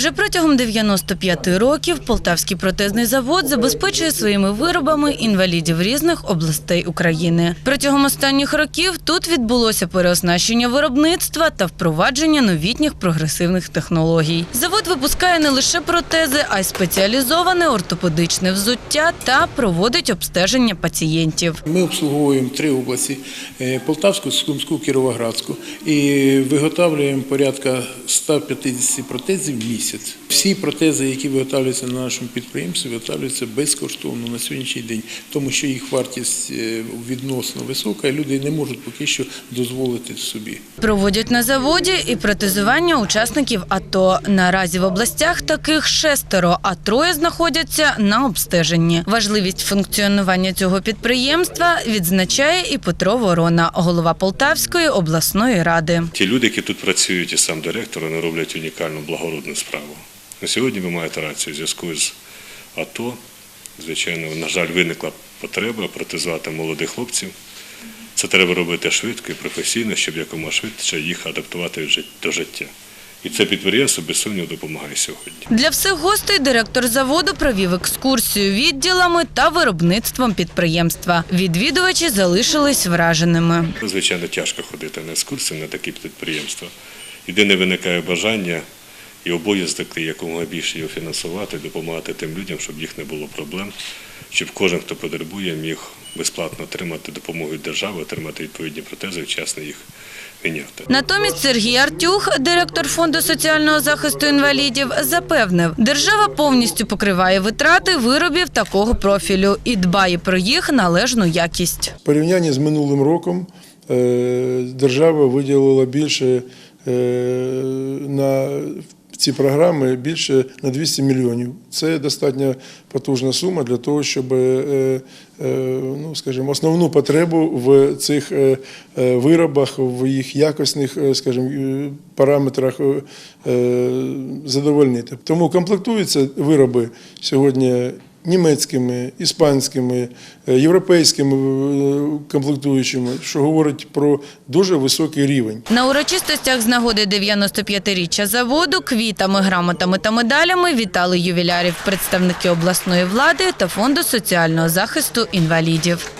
Вже протягом 95 років Полтавський протезний завод забезпечує своїми виробами інвалідів різних областей України. Протягом останніх років тут відбулося переоснащення виробництва та впровадження новітніх прогресивних технологій. Завод випускає не лише протези, а й спеціалізоване ортопедичне взуття та проводить обстеження пацієнтів. Ми обслуговуємо три області: е, Полтавську, Сумську, Кіровоградську і виготовлюємо порядка 150 протезів в місяць. Всі протези, які виготовлюються на нашому підприємстві, виготовлюються безкоштовно на сьогоднішній день, тому що їх вартість е, відносно висока, і люди не можуть поки що дозволити собі. Проводять на заводі і протезування учасників АТО. Наразі в областях таких шестеро, а троє знаходяться на обстеженні. Важливість функціонування цього підприємства відзначає і Петро Ворона, голова Полтавської обласної ради. Ті люди, які тут працюють, і сам директор, вони роблять унікальну благородну справу. На сьогодні ви маєте рацію у зв'язку з АТО. Звичайно, на жаль, виникла потреба протезувати молодих хлопців. Це треба робити швидко і професійно, щоб якомога швидше їх адаптувати до життя. І це підприємство без сумніву допомагає сьогодні. Для всіх гостей директор заводу провів екскурсію відділами та виробництвом підприємства. Відвідувачі залишились враженими. Звичайно, тяжко ходити на екскурсії на такі підприємства. Єдине виникає бажання і обов'язок якомога більше його фінансувати, допомагати тим людям, щоб їх не було проблем, щоб кожен, хто потребує, міг безплатно отримати допомогу від держави, отримати відповідні протези, вчасно їх міняти. Натомість Сергій Артюх, директор фонду соціального захисту інвалідів, запевнив, держава повністю покриває витрати виробів такого профілю і дбає про їх належну якість. В порівнянні з минулим роком е, держава виділила більше е, на ці програми більше на 200 мільйонів. Це достатньо потужна сума для того, щоб е, е, ну, скажімо, основну потребу в цих е, виробах, в їх якісних, скажімо, параметрах задовольнити. Тому комплектуються вироби сьогодні німецькими, іспанськими, е, європейськими е, комплектуючими, що говорить про дуже високий рівень. На урочистостях з нагоди 95-річчя заводу квітами, грамотами та медалями вітали ювілярів представники обласної влади та фонду соціального захисту інвалідів.